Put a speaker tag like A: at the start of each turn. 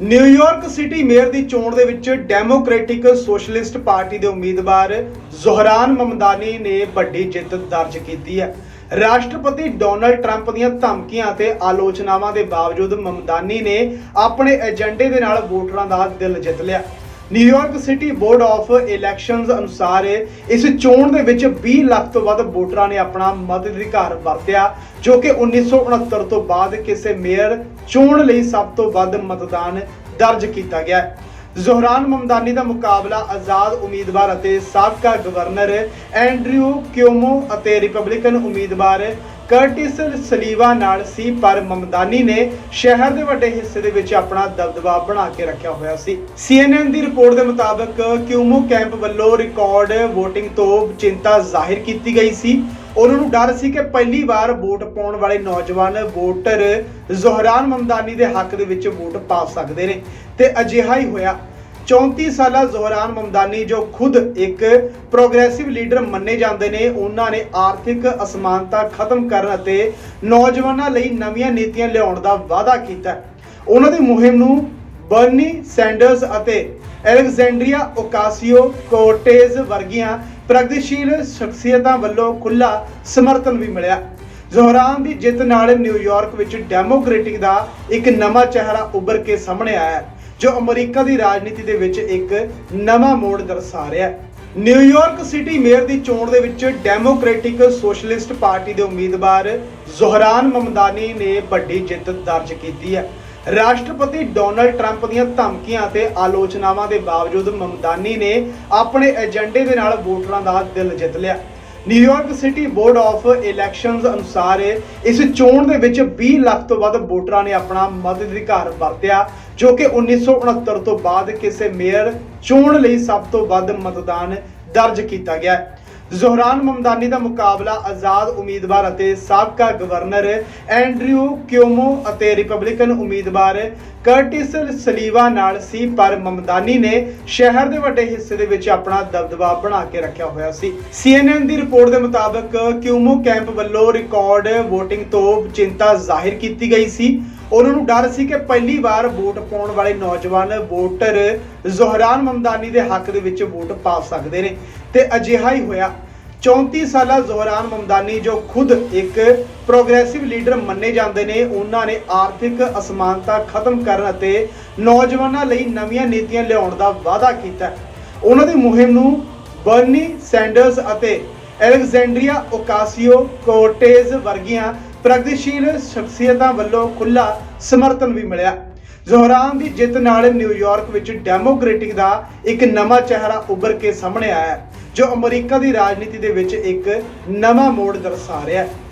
A: New York city mayor ਦੀ ਚੋਣ ਦੇ ਵਿੱਚ ਡੈਮੋਕ੍ਰੈਟਿਕ ਸੋਸ਼ਲਿਸਟ ਪਾਰਟੀ ਦੇ ਉਮੀਦਵਾਰ ਜ਼ੋਹਰਾਨ ਮਮਦਾਨੀ ਨੇ ਵੱਡੀ ਜਿੱਤ ਦਰਜ ਕੀਤੀ ਹੈ। ਰਾਸ਼ਟਰਪਤੀ ਡੋਨਲਡ ਟਰੰਪ ਦੀਆਂ ਧਮਕੀਆਂ ਅਤੇ ਆਲੋਚਨਾਵਾਂ ਦੇ ਬਾਵਜੂਦ ਮਮਦਾਨੀ ਨੇ ਆਪਣੇ ਏਜੰਡੇ ਦੇ ਨਾਲ ਵੋਟਰਾਂ ਦਾ ਦਿਲ ਜਿੱਤ ਲਿਆ। New York city board of elections ਅਨੁਸਾਰ ਇਸ ਚੋਣ ਦੇ ਵਿੱਚ 20 ਲੱਖ ਤੋਂ ਵੱਧ ਵੋਟਰਾਂ ਨੇ ਆਪਣਾ ਮਤ ਵਰਤਿਆ, ਜੋ ਕਿ 1969 ਤੋਂ ਬਾਅਦ ਕਿਸੇ ਮੇਅਰ ਚੋਣ ਲਈ ਸਭ ਤੋਂ ਵੱਧ ਮਤਦਾਨ ਦਰਜ ਕੀਤਾ ਗਿਆ। ਹੈ ਜ਼ੋਹਰਾਨ ਮਮਦਾਨੀ ਦਾ ਮੁਕਾਬਲਾ ਆਜ਼ਾਦ ਉਮੀਦਵਾਰ ਅਤੇ ਸਾਬਕਾ ਗਵਰਨਰ ਐਂਡਰਿਊ ਕਿਓਮੋ ਅਤੇ ਰਿਪਬਲਿਕਨ ਉਮੀਦਵਾਰ ਕਰਟਿਸ ਸਲੀਵਾ ਨਾਲ ਸੀ, ਪਰ ਮਮਦਾਨੀ ਨੇ ਸ਼ਹਿਰ ਦੇ ਵੱਡੇ ਹਿੱਸੇ ਦੇ ਵਿੱਚ ਆਪਣਾ ਦਬਦਬਾ ਬਣਾ ਕੇ ਰੱਖਿਆ ਹੋਇਆ ਸੀ। CNN ਦੀ ਰਿਪੋਰਟ ਦੇ ਮੁਤਾਬਕ ਕਿਊਮੋ ਕੈਂਪ ਵੱਲੋਂ ਰਿਕਾਰਡ VOTING ਤੋਂ ਚਿੰਤਾ ਜ਼ਾਹਿਰ ਕੀਤੀ ਗਈ ਸੀ। ਉਹਨਾਂ ਨੂੰ ਡਰ ਸੀ ਕਿ ਪਹਿਲੀ ਵਾਰ ਵੋਟ ਪਾਉਣ ਵਾਲੇ ਨੌਜਵਾਨ ਵੋਟਰ ਜ਼ੋਹਰਾਨ ਮਮਦਾਨੀ ਦੇ ਹੱਕ ਦੇ ਵਿੱਚ ਵੋਟ ਪਾ ਸਕਦੇ ਨੇ। ਤੇ ਅਜਿਹਾ ਹੀ ਹੋਇਆ। 34 ਸਾਲਾ ਜ਼ੋਹਰਾਨ ਮਮਦਾਨੀ ਜੋ ਖੁਦ ਇੱਕ ਪ੍ਰੋਗਰੈਸਿਵ ਲੀਡਰ ਮੰਨੇ ਜਾਂਦੇ ਨੇ, ਉਹਨਾਂ ਨੇ ਆਰਥਿਕ ਅਸਮਾਨਤਾ ਖਤਮ ਕਰਨ ਅਤੇ ਨੌਜਵਾਨਾਂ ਲਈ ਨਵੀਆਂ ਨੀਤੀਆਂ ਲਿਆਉਣ ਦਾ ਵਾਅਦਾ ਕੀਤਾ। ਉਹਨਾਂ ਦੀ ਮੁਹਿੰਮ ਨੂੰ ਬਰਨੀ ਸੈਂਡਰਸ ਅਤੇ ਐਲੈਗਜ਼ੈਂਡਰੀਆ ਓਕਾਸੀਓ ਕੋਰਟੇਜ਼ ਵਰਗੀਆਂ ਪ੍ਰਗਤੀਸ਼ੀਲ ਸ਼ਖਸੀਅਤਾਂ ਵੱਲੋਂ ਖੁੱਲਾ ਸਮਰਥਨ ਵੀ ਮਿਲਿਆ। ਜ਼ੋਹਰਾਨ ਦੀ ਜਿੱਤ ਨਾਲ ਨਿਊਯਾਰਕ ਵਿੱਚ ਡੈਮੋਕ੍ਰੈਟਿਕ ਦਾ ਇੱਕ ਨਵਾਂ ਚਿਹਰਾ ਉੱਭਰ ਕੇ ਸਾਹਮਣੇ ਆਇਆ। ਜੋ ਅਮਰੀਕਾ ਦੀ ਰਾਜਨੀਤੀ ਦੇ ਵਿੱਚ ਇੱਕ ਨਵਾਂ ਮੋੜ ਦਰਸਾ ਰਿਹਾ ਹੈ। ਨਿਊਯਾਰਕ ਸਿਟੀ ਮੇਅਰ ਦੀ ਚੋਣ ਦੇ ਵਿੱਚ ਡੈਮੋਕ੍ਰੈਟਿਕ ਸੋਸ਼ਲਿਸਟ ਪਾਰਟੀ ਦੇ ਉਮੀਦਵਾਰ ਜ਼ੋਹਰਾਨ ਮਮਦਾਨੀ ਨੇ ਵੱਡੀ ਜਿੱਤ ਦਰਜ ਕੀਤੀ ਹੈ। ਰਾਸ਼ਟਰਪਤੀ ਡੋਨਲਡ ਟਰੰਪ ਦੀਆਂ ਧਮਕੀਆਂ ਅਤੇ ਆਲੋਚਨਾਵਾਂ ਦੇ ਬਾਵਜੂਦ ਮਮਦਾਨੀ ਨੇ ਆਪਣੇ ਏਜੰਡੇ ਦੇ ਨਾਲ ਵੋਟਰਾਂ ਦਾ ਦਿਲ ਜਿੱਤ ਲਿਆ। New York City Board of Elections ਅਨੁਸਾਰ ਇਸ ਚੋਣ ਦੇ ਵਿੱਚ 20 ਲੱਖ ਤੋਂ ਵੱਧ ਵੋਟਰਾਂ ਨੇ ਆਪਣਾ ਮਤ ਵਰਤਿਆ, ਜੋ ਕਿ 1969 ਤੋਂ ਬਾਅਦ ਕਿਸੇ ਮੇਅਰ ਚੋਣ ਲਈ ਸਭ ਤੋਂ ਵੱਧ ਮਤਦਾਨ ਦਰਜ ਕੀਤਾ ਗਿਆ। ਹੈ ਜ਼ੋਹਰਾਨ ਮਮਦਾਨੀ ਦਾ ਮੁਕਾਬਲਾ ਆਜ਼ਾਦ ਉਮੀਦਵਾਰ ਅਤੇ ਸਾਬਕਾ ਗਵਰਨਰ ਐਂਡਰਿਊ ਕਿਓਮੋ ਅਤੇ ਰਿਪਬਲਿਕਨ ਉਮੀਦਵਾਰ ਕਰਟਿਸ ਸਲੀਵਾ ਨਾਲ ਸੀ, ਪਰ ਮਮਦਾਨੀ ਨੇ ਸ਼ਹਿਰ ਦੇ ਵੱਡੇ ਹਿੱਸੇ ਦੇ ਵਿੱਚ ਆਪਣਾ ਦਬਦਬਾ ਬਣਾ ਕੇ ਰੱਖਿਆ ਹੋਇਆ ਸੀ। CNN ਦੀ ਰਿਪੋਰਟ ਦੇ ਮੁਤਾਬਕ ਕਿਓਮੋ ਕੈਂਪ ਵੱਲੋਂ ਰਿਕਾਰਡ VOTING ਤੋਂ ਚਿੰਤਾ ਜ਼ਾਹਿਰ ਕੀਤੀ ਗਈ ਸੀ। ਉਹਨਾਂ ਨੂੰ ਡਰ ਸੀ ਕਿ ਪਹਿਲੀ ਵਾਰ ਵੋਟ ਪਾਉਣ ਵਾਲੇ ਨੌਜਵਾਨ ਵੋਟਰ ਜ਼ੋਹਰਾਨ ਮਮਦਾਨੀ ਦੇ ਹੱਕ ਦੇ ਵਿੱਚ ਵੋਟ ਪਾ ਸਕਦੇ ਨੇ ਤੇ ਅਜਿਹਾ ਹੀ ਹੋਇਆ। 34 ਸਾਲਾ ਜ਼ੋਹਰਾਨ ਮਮਦਾਨੀ ਜੋ ਖੁਦ ਇੱਕ ਪ੍ਰੋਗਰੈਸਿਵ ਲੀਡਰ ਮੰਨੇ ਜਾਂਦੇ ਨੇ, ਉਹਨਾਂ ਨੇ ਆਰਥਿਕ ਅਸਮਾਨਤਾ ਖਤਮ ਕਰਨ ਅਤੇ ਨੌਜਵਾਨਾਂ ਲਈ ਨਵੀਆਂ ਨੀਤੀਆਂ ਲਿਆਉਣ ਦਾ ਵਾਅਦਾ ਕੀਤਾ। ਉਹਨਾਂ ਦੀ ਮੁਹਿੰਮ ਨੂੰ ਬਰਨੀ ਸੈਂਡਰਸ ਅਤੇ ਐਲੈਗਜ਼ੈਂਡਰੀਆ ਓਕਾਸੀਓ ਕੋਰਟੇਜ਼ ਵਰਗੀਆਂ ਪ੍ਰਗਤੀਸ਼ੀਲ ਸ਼ਖਸੀਅਤਾਂ ਵੱਲੋਂ ਖੁੱਲਾ ਸਮਰਥਨ ਵੀ ਮਿਲਿਆ। ਜ਼ੋਹਰਾਨ ਦੀ ਜਿੱਤ ਨਾਲ ਨਿਊਯਾਰਕ ਵਿੱਚ ਡੈਮੋਕ੍ਰੈਟਿਕ ਦਾ ਇੱਕ ਨਵਾਂ ਚਿਹਰਾ ਉੱਭਰ ਕੇ ਸਾਹਮਣੇ ਆਇਆ ਜੋ ਅਮਰੀਕਾ ਦੀ ਰਾਜਨੀਤੀ ਦੇ ਵਿੱਚ ਇੱਕ ਨਵਾਂ ਮੋੜ ਦਰਸਾ ਰਿਹਾ ਹੈ।